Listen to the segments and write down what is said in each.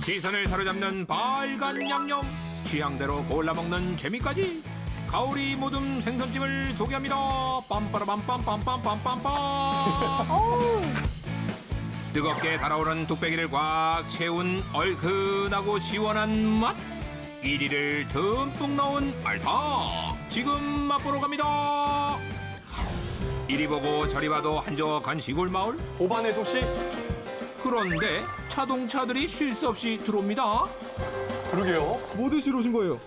시선을 사로잡는 빨간 양념 취향대로 골라 먹는 재미까지. 가오리 모듬 생선찜을 소개합니다. 빰빠라빰빰빰빰빰빰빰. 어우, 뜨겁게 달아오른 뚝배기를 꽉 채운 얼큰하고 시원한 맛. 1위를 듬뿍 넣은 알타. 지금 맛보러 갑니다. 이리 보고 저리 봐도 한적한 시골 마을. 오반의 도시? 그런데 자동차들이 쉴새 없이 들어옵니다 그러게요. 뭐 드시러 오신 거예요?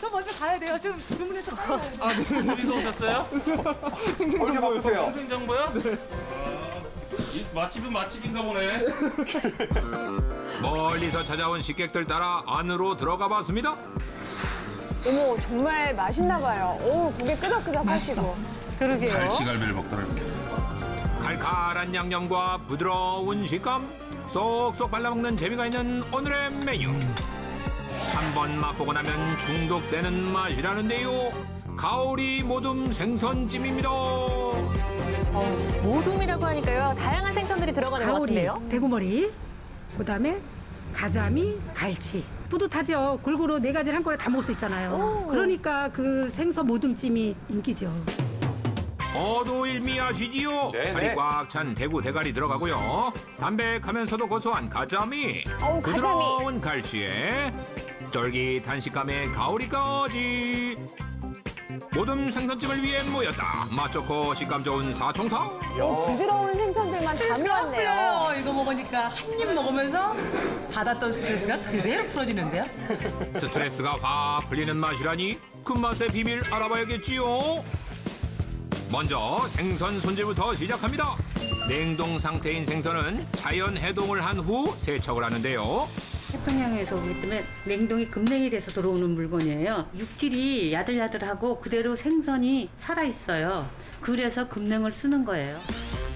저 먼저 가야 돼요. 좀 주문해서 가야 돼요. 아, 네. 어디서 오셨어요? 왜 이렇게 바쁘세요? 생정보요? 아, 이 맛집은 맛집인가 보네. 멀리서 찾아온 식객들 따라 안으로 들어가 봤습니다 어머, 정말 맛있나 봐요. 오, 고개 끄덕끄덕 하시고. 그러게요. 갈치갈비를 먹더라 이렇게. 칼칼한 양념과 부드러운 식감 쏙쏙 발라먹는 재미가 있는 오늘의 메뉴 한 번 맛보고 나면 중독되는 맛이라는데요 가오리 모듬 생선찜입니다 모둠이라고 하니까요. 다양한 생선들이 들어가는 것 가오리, 같은데요. 대구머리, 그다음에 가자미, 갈치. 뿌듯하죠. 골고루 네 가지를 한꺼번에 다 먹을 수 있잖아요. 오. 그러니까 그 생선 모듬찜이 인기죠. 어두일미하시지요 네네. 살이 꽉 찬 대구 대가리 들어가고요 담백하면서도 고소한 가자미 어우, 가자미. 부드러운 갈치에 쫄깃한 식감의 가오리까지 모듬 생선찜을 위해 모였다 맛 좋고 식감 좋은 사총사 오, 부드러운 생선들만 다 모았네요. 풀려요. 이거 먹으니까 한 입 먹으면서 받았던 스트레스가 그대로 풀어지는데요. 스트레스가 확 풀리는 맛이라니 그 맛의 비밀 알아봐야겠지요. 먼저 생선 손질부터 시작합니다. 냉동 상태인 생선은 자연 해동을 한 후 세척을 하는데요. 태평양에서 오기 때문에 냉동이 급냉이 돼서 들어오는 물건이에요. 육질이 야들야들하고 그대로 생선이 살아있어요. 그래서 급냉을 쓰는 거예요.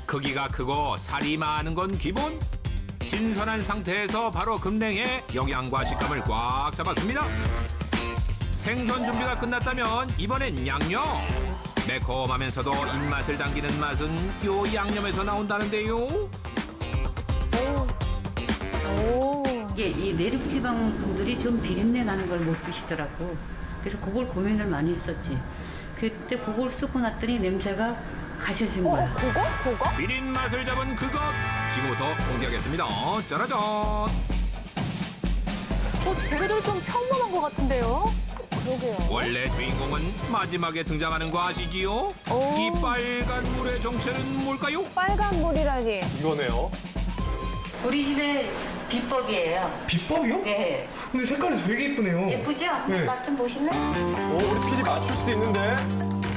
크기가 크고 살이 많은 건 기본. 신선한 상태에서 바로 급냉해 영양과 식감을 꽉 잡았습니다. 생선 준비가 끝났다면 이번엔 양념. 매콤하면서도 입맛을 당기는 맛은 요 양념에서 나온다는데요. 오, 이게 이 내륙 지방 분들이 좀 비린내 나는 걸 못 드시더라고. 그래서 그걸 고민을 많이 했었지. 그때 그걸 쓰고 났더니 냄새가 가셔진 거야. 어, 그거? 그거? 비린 맛을 잡은 그것 지금부터 공개하겠습니다. 짜라잔. 어, 재료들이 좀 평범한 것 같은데요. 그러게요. 원래 주인공은 마지막에 등장하는 거 아시지요? 이 빨간 물의 정체는 뭘까요? 빨간 물이라니. 이거네요. 우리 집의 비법이에요. 비법이요? 네. 근데 색깔이 되게 예쁘네요. 예쁘죠? 네. 맛 좀 보실래? 오, 우리 PD 맞출 수도 있는데.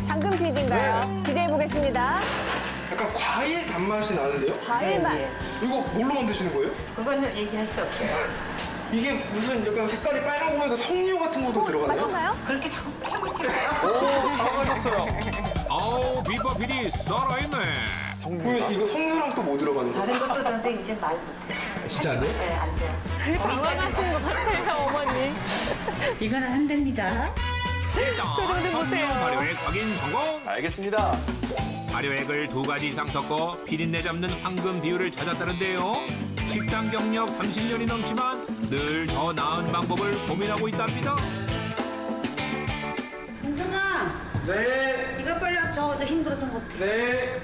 장금 PD인가요? 기대해 보겠습니다. 약간 과일 단맛이 나는데요? 과일 맛. 이거 뭘로 만드시는 거예요? 그거는 얘기할 수 없어요. 이게 무슨 약간 색깔이 빨간 거 보니까 석류 같은 것도 들어가네요? 맞췄나요? 그렇게 자꾸 해보지 마요. 오, 바로 맞았어요. 아우 비법 비리 살아있네. 그럼 이거 석류랑 또 뭐 들어가는 거예요? 다른 것도 되는데 이제 말 못해. 진짜 안 돼요? 네, 안 돼요. 당황하신 것 같아요, 어머니. 이거는 안 됩니다. 일단 석류 발효액 확인 성공. 알겠습니다. 발효액을 두 가지 이상 섞어 비린내 잡는 황금 비율을 찾았다는데요. 식당 경력 30년이 넘지만 늘 더 나은 방법을 고민하고 있답니다. 동성아. 네. 이거 빨리 저저 힘들어서 못. 네.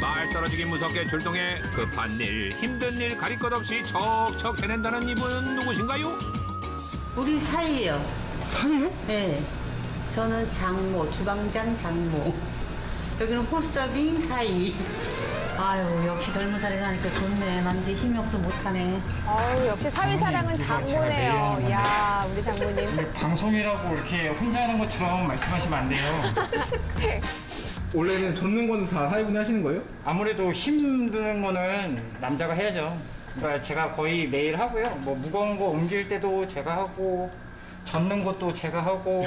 말 떨어지기 무섭게 출동해 급한 일, 힘든 일 가릴 것 없이 척척 해낸다는 이분은 누구신가요? 우리 사이요. 사이요? 네. 저는 장모, 주방장 장모. 여기는 홀서빙 사이. 아유, 역시 젊은 사람이 하니까 좋네. 난 이제 힘이 없어 못하네. 어우, 역시 사위 사랑은 장모네요. 이야, 우리 장모님. 근데 방송이라고 이렇게 혼자 하는 것처럼 말씀하시면 안 돼요. 원래는 젓는 거는 다 사위분이 하시는 거예요? 아무래도 힘드는 거는 남자가 해야죠. 그러니까 제가 거의 매일 하고요. 뭐 무거운 거 옮길 때도 제가 하고 젓는 것도 제가 하고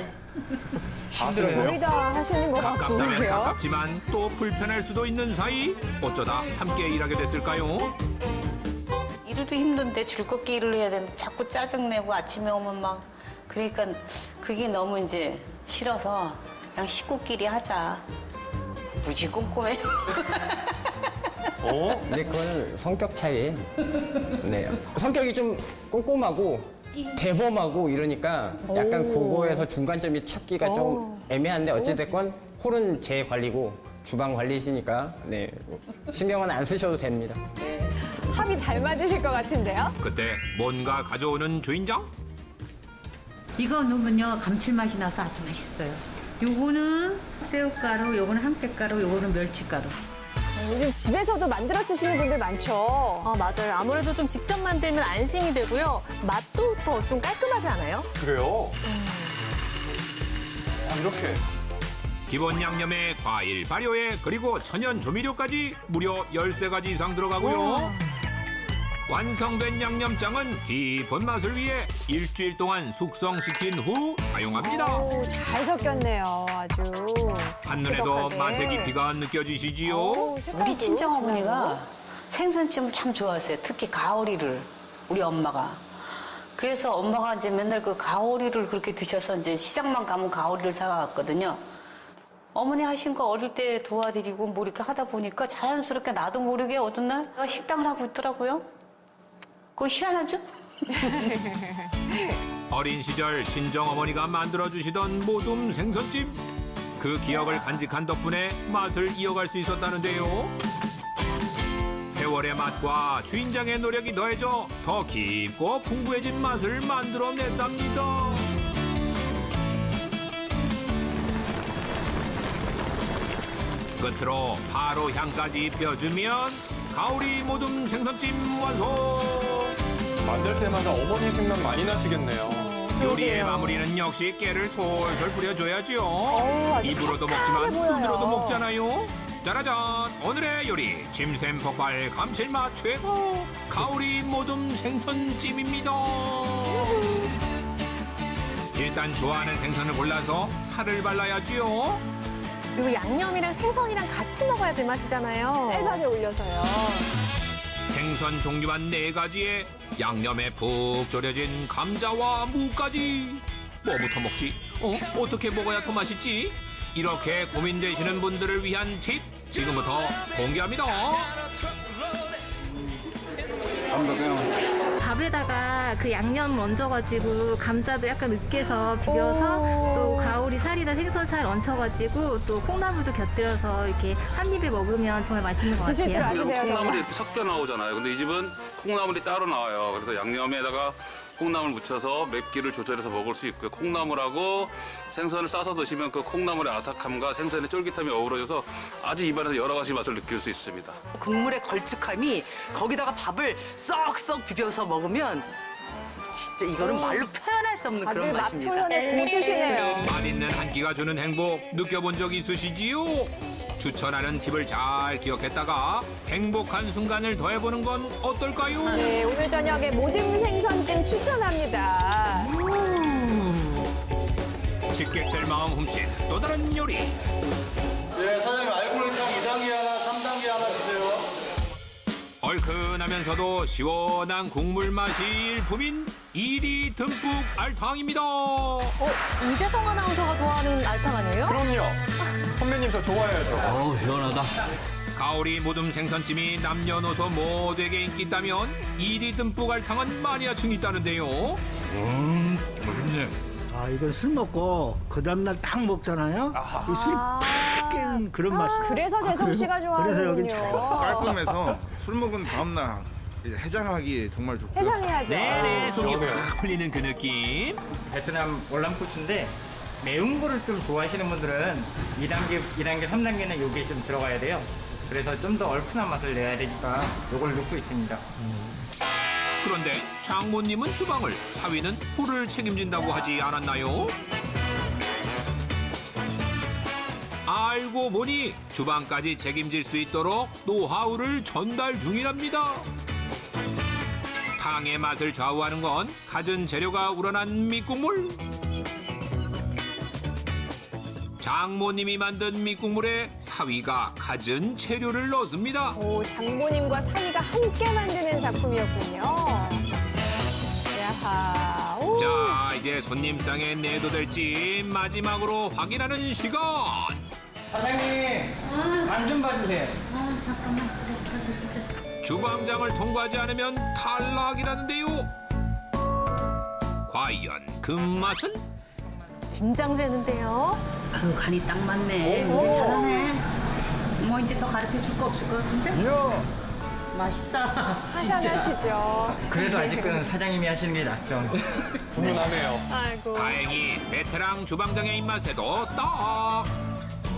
힘들어요. 거의 다 하시는 것 가깝다면 같고요. 가깝지만 또 불편할 수도 있는 사이 어쩌다 함께 일하게 됐을까요? 일도 힘든데 즐겁게 일을 해야 되는데 자꾸 짜증내고 아침에 오면 막 그러니까 그게 너무 이제 싫어서 그냥 식구끼리 하자. 무지 꼼꼼해요. 어? 근데 그건 성격 차이에. 네. 성격이 좀 꼼꼼하고 대범하고 이러니까 약간 그거에서 중간점이 찾기가 좀 애매한데 어찌됐건 홀은 제 관리고 주방 관리시니까 네. 신경은 안 쓰셔도 됩니다. 합이 잘 맞으실 것 같은데요? 그때 뭔가 가져오는 주인장? 이거 넣으면요 감칠맛이 나서 아주 맛있어요. 요거는 새우가루, 요거는 항태가루, 요거는 멸치가루. 요즘 집에서도 만들어 쓰시는 분들 많죠. 아, 맞아요. 아무래도 좀 직접 만들면 안심이 되고요. 맛도 더 좀 깔끔하지 않아요? 그래요? 아, 이렇게. 기본 양념에 과일, 발효에 그리고 천연 조미료까지 무려 13가지 이상 들어가고요. 완성된 양념장은 깊은 맛을 위해 일주일 동안 숙성시킨 후 사용합니다. 오, 잘 섞였네요, 아주. 한눈에도. 맛의 깊이가 느껴지시지요? 오, 우리 친정 참 어머니가 생선찜을 참 좋아하세요. 특히 가오리를 우리 엄마가. 그래서 엄마가 이제 맨날 그 가오리를 그렇게 드셔서 이제 시장만 가면 가오리를 사왔거든요. 어머니 하신 거 어릴 때 도와드리고 뭐 이렇게 하다 보니까 자연스럽게 나도 모르게 어떤 날 식당을 하고 있더라고요. 그거 희한하죠? 어린 시절 친정 어머니가 만들어 주시던 모둠 생선찜 그 기억을 간직한 덕분에 맛을 이어갈 수 있었다는데요. 세월의 맛과 주인장의 노력이 더해져 더 깊고 풍부해진 맛을 만들어냈답니다. 끝으로 바로 향까지 입혀주면 가오리 모둠 생선찜 완성. 만들 때마다 어머니 생각 많이 나시겠네요. 요리의 마무리는 역시 깨를 솔솔 뿌려줘야지요. 아주 입으로도 먹지만 보여요. 눈으로도 먹잖아요. 짜라잔 오늘의 요리 침샘 폭발 감칠맛 최고 가오리 모둠 생선찜입니다. 일단 좋아하는 생선을 골라서 살을 발라야지요. 그리고 양념이랑 생선이랑 같이 먹어야 제맛이잖아요. 쌀밥에 올려서요. 생선 종류만 네 가지에 양념에 푹 졸여진 감자와 무까지 뭐부터 먹지? 어? 어떻게 먹어야 더 맛있지? 이렇게 고민되시는 분들을 위한 팁 지금부터 공개합니다. 밥에다가 그 양념 얹어가지고 감자도 약간 으깨서 비벼서 오. 또 가오리 살이나 생선살 얹혀가지고 또 콩나물도 곁들여서 이렇게 한 입에 먹으면 정말 맛있는 것 드실 줄 같아요. 아시네요, 정말. 콩나물이 섞여 나오잖아요. 근데 이 집은 콩나물이 따로 나와요. 그래서 양념에다가 콩나물 묻혀서 맵기를 조절해서 먹을 수 있고요. 콩나물하고 생선을 싸서 드시면 그 콩나물의 아삭함과 생선의 쫄깃함이 어우러져서 아주 입안에서 여러 가지 맛을 느낄 수 있습니다. 국물의 걸쭉함이 거기다가 밥을 썩썩 비벼서 먹으면 진짜 이거는 말로 표현할 수 없는 그런 맛 맛입니다. 표현에 고수시네요. 맛있는 한 끼가 주는 행복 느껴본 적 있으시지요? 추천하는 팁을 잘 기억했다가 행복한 순간을 더해보는 건 어떨까요? 네, 오늘 저녁에 모든 생선찜 추천합니다. 식객들 마음 훔친 또 다른 요리 네, 사장님 알고리탕 2단계 하나, 3단계 하나 주세요. 얼큰하면서도 시원한 국물 맛이 일품인 이리 듬뿍 알탕입니다. 어, 이재성 아나운서가 좋아하는 알탕 아니에요? 그럼요. 선배님 저 좋아해야죠. 가오리 모둠 생선찜이 남녀노소 모두에게 인기 있다면 이리 듬뿍 알탕은 마니아층이 있다는데요. 아, 이건 술 먹고 그 다음날 딱 먹잖아요. 이 술이 팍 깨는 그런 맛이. 그래서 재성 씨가 그래서 여긴 좋아하는군요. 깔끔해서 술 먹은 다음날 해장하기 정말 좋고요. 해장해야죠. 네네 속이 시원해요. 팍 풀리는 그 느낌. 베트남 월남코치인데 매운 거를 좀 좋아하시는 분들은 2단계, 2단계, 3단계는 요게 좀 들어가야 돼요. 그래서 좀 더 얼큰한 맛을 내야 되니까 요걸 넣고 있습니다. 그런데 장모님은 주방을 사위는 홀을 책임진다고 하지 않았나요? 알고 보니 주방까지 책임질 수 있도록 노하우를 전달 중이랍니다. 탕의 맛을 좌우하는 건 갖은 재료가 우러난 밑국물. 장모님이 만든 밑국물에 사위가 갖은 재료를 넣습니다. 오, 장모님과 사위가 함께 만드는 작품이었군요. 야하. 오. 자, 이제 손님상에 내도 될지 마지막으로 확인하는 시간. 사장님, 간 좀 봐주세요. 잠깐만 쓰레기가 주방장을 통과하지 않으면 탈락이라는데요. 과연 그 맛은? 긴장되는데요. 아유 간이 딱 맞네. 오. 잘하네. 뭐 이제 더 가르쳐 줄 거 없을 것 같은데? 이야. 맛있다. 하산하시죠. 그래도 아직은 사장님이 하시는 게 낫죠. 아이고. 다행히 베테랑 주방장의 입맛에도 딱!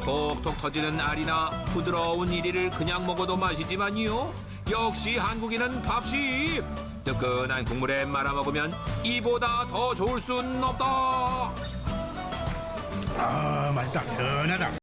톡톡 터지는 알이나 부드러운 이리를 그냥 먹어도 맛이지만요. 역시 한국인은 밥식! 뜨끈한 국물에 말아 먹으면 이보다 더 좋을 순 없다! 아, 맛있다. 시원하다.